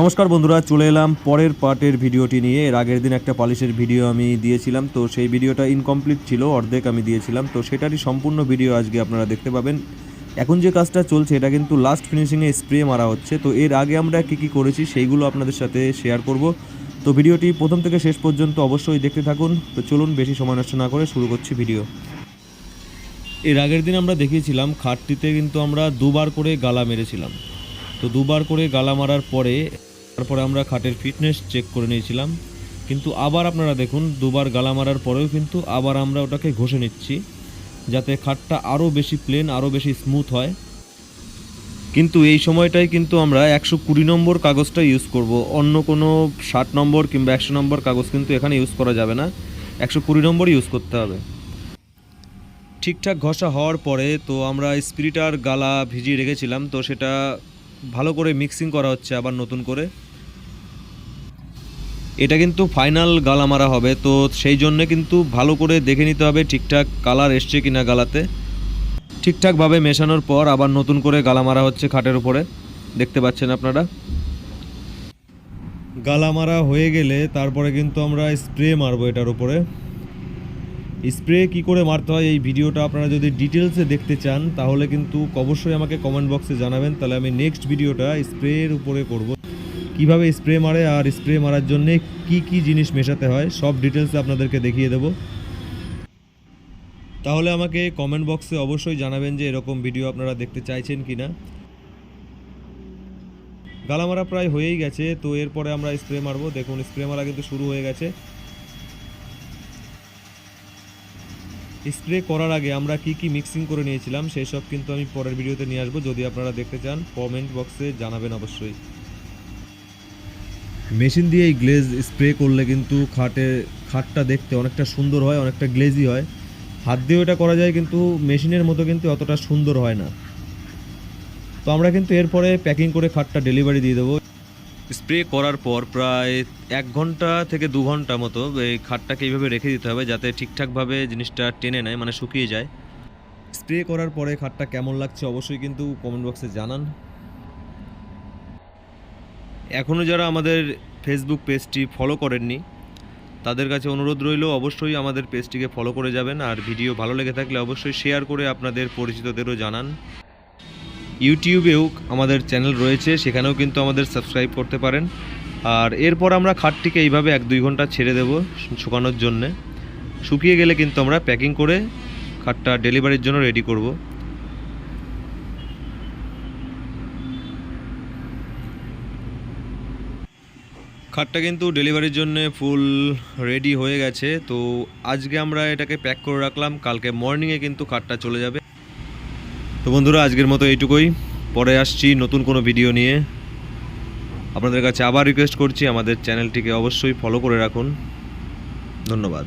নমস্কার বন্ধুরা, চলে এলাম পরের পার্টের ভিডিওটি নিয়ে। এর আগের দিন একটা পালিশের ভিডিও আমি দিয়েছিলাম, তো সেই ভিডিওটা ইনকমপ্লিট ছিল, অর্ধেক আমি দিয়েছিলাম। তো সেটারই সম্পূর্ণ ভিডিও আজকে আপনারা দেখতে পাবেন। এখন যে কাজটা চলছে, এটা কিন্তু লাস্ট ফিনিশিংয়ে স্প্রে মারা হচ্ছে। তো এর আগে আমরা কী কী করেছি, সেইগুলো আপনাদের সাথে শেয়ার করব। তো ভিডিওটি প্রথম থেকে শেষ পর্যন্ত অবশ্যই দেখতে থাকুন। তো চলুন, বেশি সময় নষ্ট না করে শুরু করছি ভিডিও। এর আগের দিন আমরা দেখিয়েছিলাম, খাটটিতে কিন্তু আমরা দুবার করে গালা মেরেছিলাম। তো দুবার করে গালা মারার পরে, তারপরে আমরা খাটের ফিটনেস চেক করে নিয়েছিলাম। কিন্তু আবার আপনারা দেখুন, দুবার গালা মারার পরেও কিন্তু আবার আমরা ওটাকে ঘষে নিচ্ছি, যাতে খাটটা আরও বেশি প্লেন আরও বেশি স্মুথ হয়। কিন্তু এই সময়টাই কিন্তু আমরা একশো কুড়ি নম্বর কাগজটা ইউজ করব। অন্য কোনো ষাট নম্বর কিংবা একশো নম্বর কাগজ কিন্তু এখানে ইউজ করা যাবে না। একশো কুড়ি নম্বর ইউজ করতে হবে। ঠিকঠাক ঘষা হওয়ার পরে তো আমরা স্পিরিটার গালা ভিজিয়ে রেখেছিলাম, তো সেটা ভালো করে মিক্সিং করা হচ্ছে, আবার নতুন করে। এটা কিন্তু ফাইনাল গালা মারা হবে, তো সেই জন্য কিন্তু ভালো করে দেখে নিতে হবে ঠিকঠাক কালার এসছে কিনা গালাতে। ঠিকঠাকভাবে মেশানোর পর আবার নতুন করে গালা মারা হচ্ছে খাটের উপরে। দেখতে পাচ্ছেন আপনারা? গালা মারা হয়ে গেলে তারপরে কিন্তু আমরা স্প্রে মারবো এটার উপরে। স্প্রে কি করে মারতে হয় এই ভিডিওটা আপনারা যদি ডিটেলসে দেখতে চান, তাহলে কিন্তু অবশ্যই আমাকে কমেন্ট বক্সে জানাবেন। তাহলে আমি নেক্সট ভিডিওটা স্প্রের উপরে করব। কীভাবে স্প্রে মারে আর স্প্রে মারার জন্য কি কি জিনিস মেশাতে হয়, সব ডিটেলসে আপনাদেরকে দেখিয়ে দেব। তাহলে আমাকে কমেন্ট বক্সে অবশ্যই জানাবেন যে এরকম ভিডিও আপনারা দেখতে চাইছেন কি না গালামারা প্রায় হয়েই গেছে, তো এরপরে আমরা স্প্রে মারবো। দেখুন, স্প্রে মারা কিন্তু শুরু হয়ে গেছে। স্প্রে করার আগে আমরা কি কি মিক্সিং করে নিয়েছিলাম, সেই সব কিন্তু আমি পরের ভিডিওতে নিয়ে আসব। যদি আপনারা দেখতে চান কমেন্ট বক্সে জানাবেন অবশ্যই। মেশিন দিয়ে এই গ্লেজ স্প্রে করলে কিন্তু খাটে, খাটটা দেখতে অনেকটা সুন্দর হয়, অনেকটা গ্লেজি হয়। হাত দিয়েও এটা করা যায়, কিন্তু মেশিনের মতো কিন্তু অতটা সুন্দর হয় না। তো আমরা কিন্তু এরপরে প্যাকিং করে খাটটা ডেলিভারি দিয়ে দেবো। স্প্রে করার পর প্রায় এক ঘণ্টা থেকে দু ঘণ্টা মতো এই খাটটাকে এইভাবে রেখে দিতে হবে যাতে ঠিকঠাকভাবে জিনিসটা টেনে নেয় মানে শুকিয়ে যায়। স্প্রে করার পরে খাটটা কেমন লাগছে অবশ্যই কিন্তু কমেন্ট বক্সে জানান। এখনও যারা আমাদের ফেসবুক পেজটি ফলো করেননি, তাদের কাছে অনুরোধ রইল অবশ্যই আমাদের পেজটিকে ফলো করে যাবেন আর ভিডিও ভালো লেগে থাকলে অবশ্যই শেয়ার করে আপনাদের পরিচিতদেরও জানান। ইউটিউবেও আমাদের চ্যানেল রয়েছে, সেখানেও কিন্তু আমাদের সাবস্ক্রাইব করতে পারেন। আর এরপর আমরা খাটটিকে এইভাবে এক দুই ঘণ্টা ছেড়ে দেবো শুকানোর জন্যে। শুকিয়ে গেলে কিন্তু আমরা প্যাকিং করে খাটটা ডেলিভারির জন্য রেডি করব। খাটটা কিন্তু ডেলিভারির জন্য ফুল রেডি হয়ে গেছে। তো আজকে আমরা এটাকে প্যাক করে রাখলাম। কালকে মর্নিংয়ে কিন্তু খাটটা চলে যাবে। তো বন্ধুরা, আজকের মতো এইটুকুই। পরে আসছি নতুন কোনো ভিডিও নিয়ে। আপনাদের কাছে আবার রিকোয়েস্ট করছি, আমাদের চ্যানেলটিকে অবশ্যই ফলো করে রাখুন। ধন্যবাদ।